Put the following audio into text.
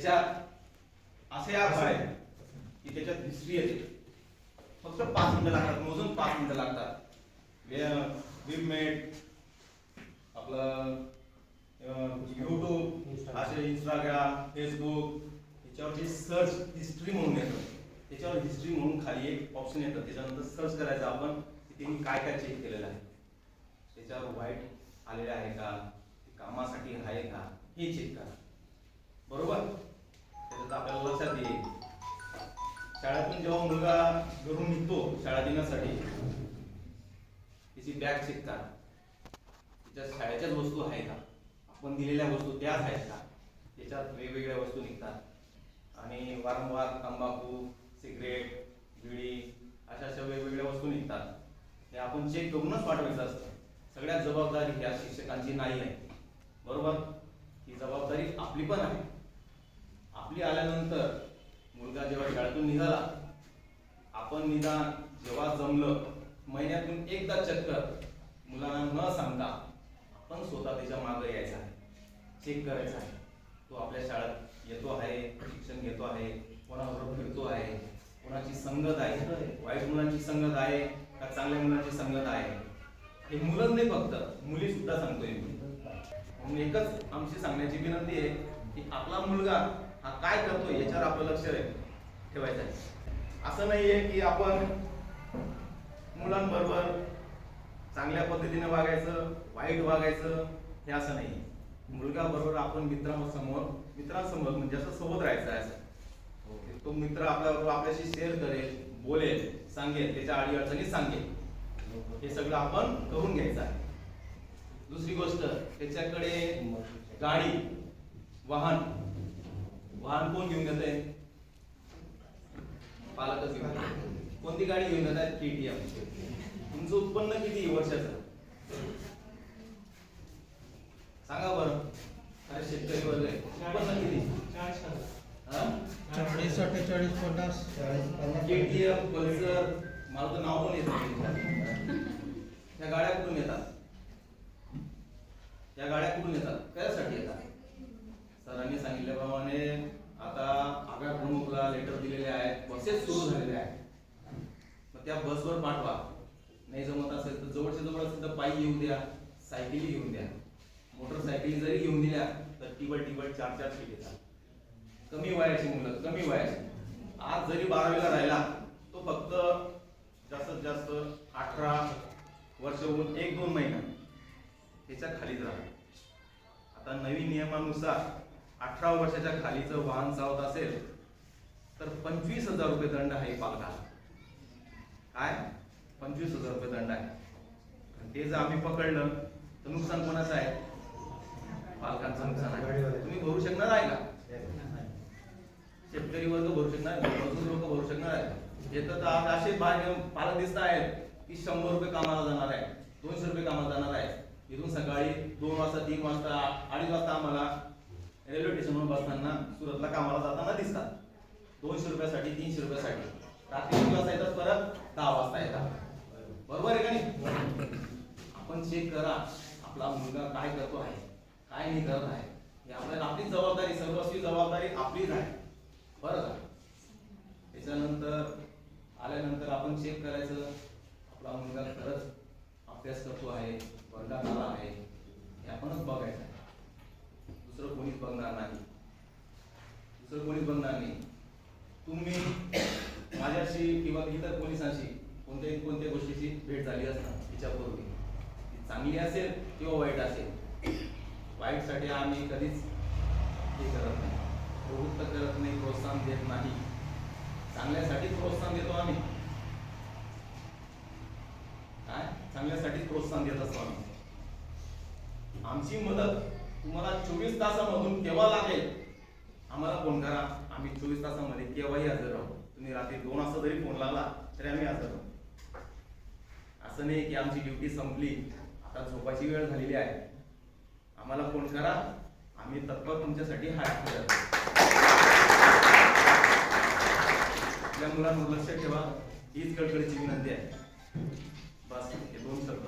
त्याच्यात असे ॲप आहे की त्याच्यात हिस्ट्री येते फक्त पाच मिनिटं लागतात मोजून पाच मिनिटं लागतात. मेड आपलं युट्यूब असे इंस्टाग्राम फेसबुक याच्यावरती सर्च हिस्ट्री म्हणून येतं. त्याच्यावर हिस्ट्री म्हणून खाली एक ऑप्शन येतं. त्याच्यानंतर सर्च करायचं आपण की त्यांनी काय काय चेक केलेलं आहे. त्याच्यावर वाईट आलेले आहे का? कामासाठी आहे का? हे चेक करा. घरून निघतो शाळा दिनासाठी. तिची बॅग चेक करा तिच्या शाळेच्याच वस्तू आहे का आपण दिलेल्या वस्तू त्याच आहेत का त्याच्यात वेगवेगळ्या वस्तू निघतात. आणि वारंवार तंबाखू सिगरेट बिडी अशा अशा वेगवेगळ्या वस्तू निघतात. हे आपण चेक करूनच पाठवायचं असतं. सगळ्यात जबाबदारी ह्या शिक्षकांची नाही आहे. बरोबर? ही जबाबदारी आपली पण आहे. आपली आल्यानंतर मुलगा जेव्हा शाळेतून निघाला आपण निदान जेव्हा जमलं महिन्यातून एकदा चक्कर मुलांना न सांगता आपण स्वतः त्याच्यामागे यायचा आहे. चेक करायचा आहे. तो आपल्या शाळेत येतो आहे शिक्षण घेतो आहे कोणाबरोबर फिरतो आहे कोणाची संगत आहे वाईट मुलांची संगत आहे का चांगल्या मुलांची संगत आहे? हे मुलं नाही फक्त मुली सुद्धा सांगतोय म्हणून एकच आमची सांगण्याची विनंती आहे की आपला मुलगा हा काय करतोय याच्यावर आपलं लक्ष ठेवायचं आहे. असं नाहीये की आपण मुलांबरोबर चांगल्या पद्धतीने वागायचं वाईट वागायचं हे असं नाही मुलगा बरोबर आपण मित्रांसमोर मित्रांसमोर म्हणजे असं सोबत राहायचं आहे. असं तो मित्र आपल्याबरोबर आपल्याशी शेअर करेल बोलेल सांगेल त्याच्या अडी अडचणी सांगेल हे सगळं आपण करून घ्यायचं आहे. दुसरी गोष्ट त्याच्याकडे गाडी वाहन. वाहन कोण घेऊन आहे पालकच घेऊन. कोणती गाडी घेऊन आहेत केटीएम तुमचं उत्पन्न किती आहे वर्षाचं? सांगा बरं. अरे शेतकरी वर्ग आहे. उत्पन्न किती? चाळीस अठ्ठेचाळीस पन्नास. KTM Pulsar. मला तर नाव पण येत त्या गाड्या कुठून येतात? या गाड्या कुठून येतात? कशासाठी येतात? सरांनी सांगितल्याप्रमाणे आता आग्रा प्रमुखला लेटर दिलेले आहेत. बसेस सुरू झालेले आहेत मग त्या बसवर पाठवा. नाही जमत असेल तर जवळच्या जवळ असेल तर पायी येऊ द्या सायकली घेऊन द्या. मोटरसायकली जरी घेऊन दिल्या तर टिबल टिबल चार चार सीट येतात. कमी वयाची मुलं कमी वयाची. आज जरी बारावीला राहिला तो फक्त जास्तीत जास्त अठरा वर्ष होऊन एक दोन महिना त्याच्या खालीच राहतो. आता नवीन नियमानुसार अठरा वर्षाच्या खालीचं वाहन चालवत असेल तर पंचवीस हजार रुपये दंड आहे पालकाला. काय? पंचवीस हजार रुपये दंड आहे. आणि ते जर आम्ही पकडलं तर नुकसान कोणाचं आहे? पालकांचं नुकसान आहे. तुम्ही भरू शकणार आहे का? शेतकरी वर्ग भरू शकणार मजूर लोक भरू शकणार आहे. हे तर आज असे पालक दिसत आहेत की शंभर रुपये कामाला जाणार आहे दोनशे रुपये कामाला जाणार आहे. इथून सकाळी दोन वाजता तीन वाजता अडीच वाजता आम्हाला रेल्वे स्टेशनवर बसताना सुरतला कामाला जाताना दिसतात. दोनशे रुपयासाठी तीनशे रुपयासाठी. रात्री किती वाजता येतात परत दहा वाजता येतात. बरोबर आहे का नाही? आपण चेक करा आपला मुलगा काय करतो आहे काय नाही करत आहे. हे आपल्याला आपलीच जबाबदारी सर्वस्वी जबाबदारी आपलीच आहे. बरं का? त्याच्यानंतर आल्यानंतर आपण चेक करायचं. आपला मुलगा खरंच अभ्यास करतो आहे वर्गात आला आहे. हे आपणच बघायचं आहे. दुसरं कोणीच बघणार नाही. दुसरं कोणीच बघणार नाही. तुम्ही माझ्याशी किंवा इतर पोलिसांशी कोणत्याही कोणत्या गोष्टीची भेट झाली असणार तिच्यापूर्वी. ती चांगली असेल किंवा वाईट असेल वाईटसाठी आम्ही कधीच हे करत नाही. प्रवृत्त करत नाही प्रोत्साहन देत नाही. चांगल्यासाठी प्रोत्साहन देतो आम्ही. काय? चांगल्यासाठी प्रोत्साहन देत असतो आम्ही. आमची मदत तुम्हाला चोवीस तासामधून केव्हा लागेल आम्हाला फोन करा आम्ही चोवीस तासामध्ये केव्हाही हजर राहू. तुम्ही रात्री दोन वाजता जरी फोन लावला तरी आम्ही हजर राहू. असं नाही की आमची ड्युटी संपली आता झोपाची वेळ झालेली आहे. आम्हाला फोन करा आम्ही तत्पर तुमच्यासाठी हात आपल्या मुलांवर लक्ष ठेवा हीच गडकडीची विनंती आहे. बस हे दोन शब्द